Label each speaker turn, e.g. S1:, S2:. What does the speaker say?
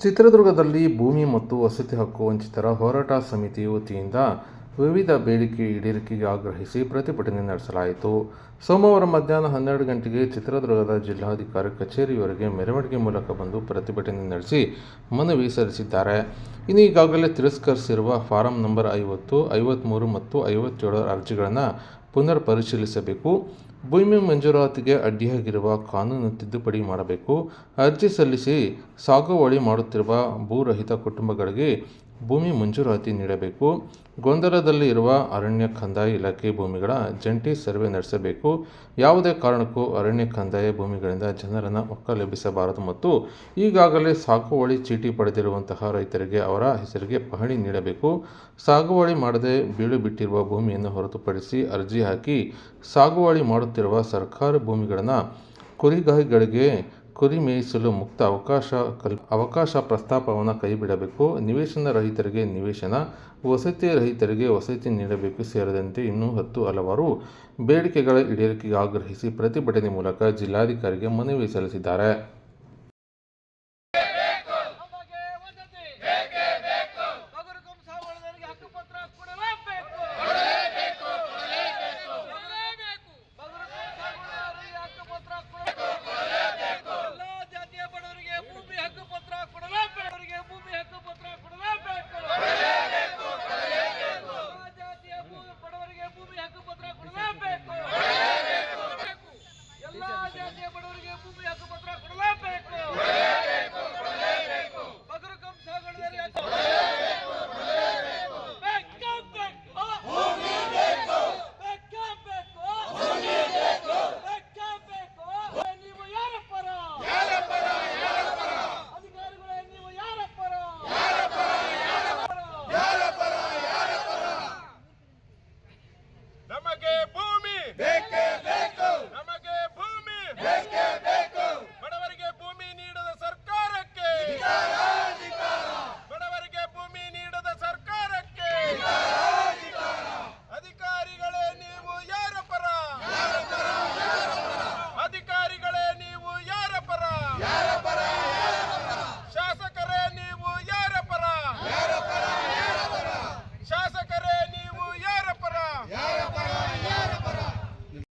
S1: ಚಿತ್ರದುರ್ಗದಲ್ಲಿ ಭೂಮಿ ಮತ್ತು ವಸತಿ ಹಕ್ಕು ವಂಚಿತರ ಹೋರಾಟ ಸಮಿತಿ ವತಿಯಿಂದ ವಿವಿಧ ಬೇಡಿಕೆ ಈಡೇರಿಕೆಗೆ ಆಗ್ರಹಿಸಿ ಪ್ರತಿಭಟನೆ ನಡೆಸಲಾಯಿತು. ಸೋಮವಾರ ಮಧ್ಯಾಹ್ನ ಹನ್ನೆರಡು ಗಂಟೆಗೆ ಚಿತ್ರದುರ್ಗದ ಜಿಲ್ಲಾಧಿಕಾರಿ ಕಚೇರಿಯವರೆಗೆ ಮೆರವಣಿಗೆ ಮೂಲಕ ಬಂದು ಪ್ರತಿಭಟನೆ ನಡೆಸಿ ಮನವಿ ಸಲ್ಲಿಸಿದ್ದಾರೆ. ಇನ್ನು ಈಗಾಗಲೇ ತಿರಸ್ಕರಿಸಿರುವ ಫಾರಂ ನಂಬರ್ ಐವತ್ತು ಐವತ್ತ್ಮೂರು ಮತ್ತು ಐವತ್ತೇಳರ ಅರ್ಜಿಗಳನ್ನು ಪುನರ್ ಪರಿಶೀಲಿಸಬೇಕು ಭೂಮಿ ಮಂಜೂರಾತಿಗೆ ಅಡ್ಡಿಯಾಗಿರುವ ಕಾನೂನು ತಿದ್ದುಪಡಿ ಮಾಡಬೇಕು. ಅರ್ಜಿ ಸಲ್ಲಿಸಿ ಸಾಗುವಳಿ ಮಾಡುತ್ತಿರುವ ಭೂರಹಿತ ಕುಟುಂಬಗಳಿಗೆ ಭೂಮಿ ಮಂಜೂರಾತಿ ನೀಡಬೇಕು. ಗೊಂದಲದಲ್ಲಿ ಇರುವ ಅರಣ್ಯ ಕಂದಾಯ ಇಲಾಖೆ ಭೂಮಿಗಳ ಜಂಟಿ ಸರ್ವೆ ನಡೆಸಬೇಕು. ಯಾವುದೇ ಕಾರಣಕ್ಕೂ ಅರಣ್ಯ ಕಂದಾಯ ಭೂಮಿಗಳಿಂದ ಜನರನ್ನು ಒಕ್ಕಲೆಬ್ಬಿಸಬಾರದು ಮತ್ತು ಈಗಾಗಲೇ ಸಾಗುವಳಿ ಚೀಟಿ ಪಡೆದಿರುವಂತಹ ರೈತರಿಗೆ ಅವರ ಹೆಸರಿಗೆ ಪಹಣಿ ನೀಡಬೇಕು. ಸಾಗುವಳಿ ಮಾಡದೆ ಬೀಳು ಬಿಟ್ಟಿರುವ ಭೂಮಿಯನ್ನು ಹೊರತುಪಡಿಸಿ ಅರ್ಜಿ ಹಾಕಿ ಸಾಗುವಳಿ ಮಾಡುತ್ತಿರುವ ಸರ್ಕಾರಿ ಭೂಮಿಗಳನ್ನು ಕುರಿಗಾಹಿಗಳಿಗೆ ಕುರಿ ಮೇಯಿಸಲು ಮುಕ್ತ ಅವಕಾಶ ಕಲ್, ಅವಕಾಶ ಪ್ರಸ್ತಾಪವನ್ನು ಕೈಬಿಡಬೇಕು. ನಿವೇಶನ ರಹಿತರಿಗೆ ನಿವೇಶನ, ವಸತಿ ರಹಿತರಿಗೆ ವಸತಿ ನೀಡಬೇಕು ಸೇರಿದಂತೆ ಇನ್ನೂ ಹತ್ತು ಹಲವಾರು ಬೇಡಿಕೆಗಳ ಈಡೇರಿಕೆಗೆ ಆಗ್ರಹಿಸಿ ಪ್ರತಿಭಟನೆ ಮೂಲಕ ಜಿಲ್ಲಾಧಿಕಾರಿಗೆ ಮನವಿ ಸಲ್ಲಿಸಿದ್ದಾರೆ.